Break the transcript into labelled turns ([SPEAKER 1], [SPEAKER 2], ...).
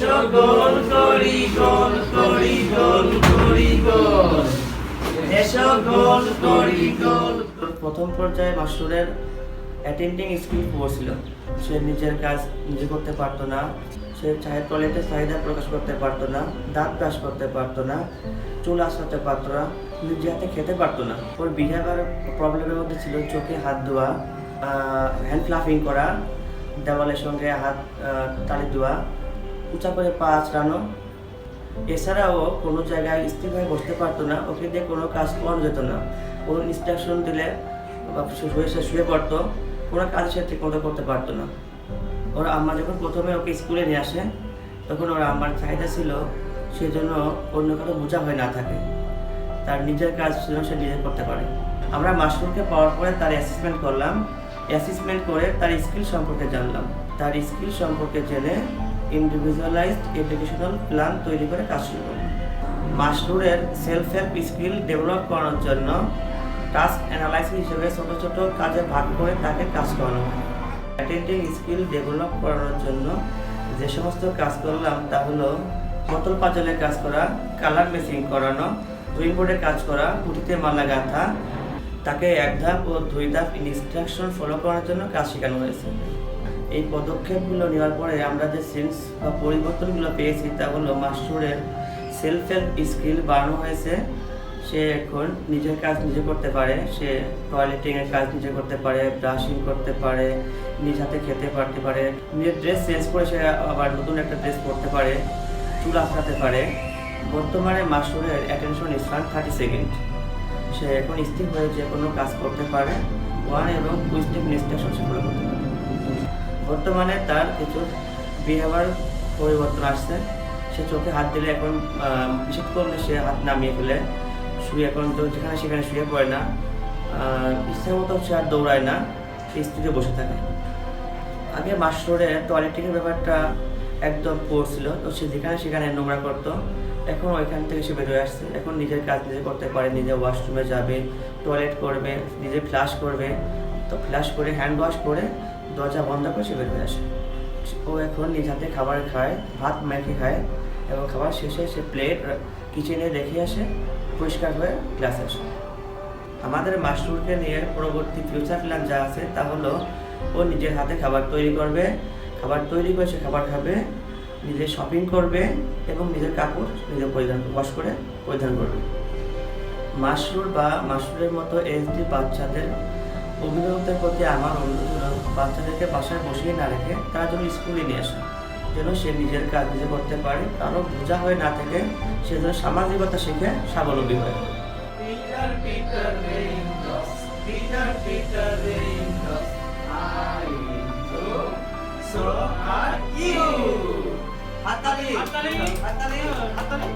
[SPEAKER 1] গোল করি গোল করি গোল করি গোল গোল করি গোল প্রথম পর্যায়ে মাস্টুরের অ্যাটেন্ডিং স্কিল পুয়ার ছিল। সে নিজের কাজ নিজে করতে পারতো না। সে চায়ের টয়লেটে চাহিদা প্রকাশ করতে পারতো না, দাঁত ব্রাশ করতে পারতো না, চুল আসাতে পারতো না, নিজে হাতে খেতে পারতো না। ওর বিহেভিয়ার প্রবলেমের মধ্যে ছিল চোখে হাত ধোয়া হ্যান্ড ফ্লাফিং করা, দেওয়ালের সঙ্গে হাত তালি দেওয়া উঁচা করে পা আঁচড়ানো এছাড়াও কোনো জায়গায় স্থিরভাবে বসতে পারতো না, ওকে দিয়ে কোনো কাজ করানো যেত না। কোনো ইনস্ট্রাকশন দিলে শুয়ে, সে শুয়ে পড়তো, কোনো কাজ সে ঠিক মতো করতে পারতো না। ওর আম্মা যখন প্রথমে ওকে স্কুলে নিয়ে আসে, তখন ওর আম্মার চাহিদা ছিল সেই জন্য অন্য কারও বোঝা হয়ে না থাকে। তার নিজের কাজ যেন সে নিজে করতে পারে। আমরা মাস্টারকে পাওয়ার পরে তার অ্যাসেসমেন্ট করলাম। অ্যাসেসমেন্ট করে তার স্কিল সম্পর্কে জানলাম। তার স্কিল সম্পর্কে জেনে ইন্ডিভিজুয়ালাইজড এডুকেশনাল প্ল্যান তৈরি করে কাজ শুরু করলাম। মাস্টুরের সেলফ হেল্প স্কিল ডেভেলপ করানোর জন্য টাস্ক অ্যানালাইসিস হিসেবে ছোট ছোট কাজে ভাগ করে তাকে কাজ করানো হয়। অ্যাটেন্ডিং স্কিল ডেভেলপ করানোর জন্য যে সমস্ত কাজ করলাম তা হলো বোতল পাজলের কাজ করা কালার মেসিং করানো ড্রয়িং বোর্ডে কাজ করা পুঁথিতে মালা গাঁথা, তাকে এক ধাপ ও দুই ধাপ ইনস্ট্রাকশন ফলো করার জন্য কাজ শেখানো হয়েছে। এই পদক্ষেপগুলো নেওয়ার পরে আমরা যে সেন্স বা পরিবর্তনগুলো পেয়েছি তা হলো মাস্টুরের সেলফ হেল্প স্কিল বাড়ানো হয়েছে। সে এখন নিজের কাজ নিজে করতে পারে, সে টয়লেটিং এর কাজ নিজে করতে পারে ব্রাশিং করতে পারে, নিজ হাতে খেতে পারতে পারে, নিজের ড্রেস চেঞ্জ করে সে আবার নতুন একটা ড্রেস পরতে পারে, চুল আঁচড়াতে পারে। বর্তমানে মাস্টুরের অ্যাটেনশন স্পান থার্টি সেকেন্ড সে এখন স্থির হয়ে যে কোনো কাজ করতে পারে ওয়ান এবং টু স্টেপ ইনস্ট্রাকশন সে করতে পারে। বর্তমানে তার কিছু বিহেভিয়ার পরিবর্তন আসছে। সে চোখে হাত দিলে এখন নিষেধ করলে সে হাত নামিয়ে ফেলে। শুয়ে এখন তো যেখানে সেখানে শুয়ে পড়ে না। ইচ্ছা মতো সে আর দৌড়ায় না, সে স্থিরে বসে থাকে। আগে মাস্টরে টয়লেটিংয়ের ব্যাপারটা একদম পড়ছিল তো সে যেখানে সেখানে নোংরা করতো। এখন ওইখান থেকে সে বেরোয় আসছে। এখন নিজের কাজ নিজে করতে পারে, নিজে ওয়াশরুমে যাবে টয়লেট করবে, নিজে ফ্লাশ করবে। তো ফ্লাশ করে হ্যান্ড ওয়াশ করে দরজা বন্ধ করে সে বেরোয় আসে। ও এখন নিজ হাতে খাবার খায়, ভাত মেখে খায় এবং খাবার শেষে সে প্লেট কিচেনে রেখে আসে, পরিষ্কার হয়ে ক্লাসে আসে। আমাদের মাশরুরকে নিয়ে পরবর্তী ফিউচার প্ল্যান যা আছে তা হলো, ও নিজের হাতে খাবার তৈরি করবে, খাবার তৈরি করে সে খাবার খাবে, নিজে শপিং করবে এবং নিজের কাপড় নিজে পরিধান ওয়াশ করে পরিধান করবে। মাশরুর বা মাশরুরের মতো এসডি বাচ্চাদের অভিভাবকদের প্রতি আমার অনুরোধ হলো বাচ্চাদেরকে বাসায় বসিয়ে না রেখে তারা যেন স্কুলে নিয়ে আসে যেন সে নিজের কাজ নিজে করতে পারে কারও বোঝা হয়ে না থেকে সে যেন সামাজিকতা শিখে স্বাবলম্বী হয়
[SPEAKER 2] Peter, Peter Raindrops, Peter, Peter Raindrops, I know, so are you.
[SPEAKER 1] হাততালি
[SPEAKER 2] হাততালি।
[SPEAKER 1] হাততালি
[SPEAKER 2] হাততালি।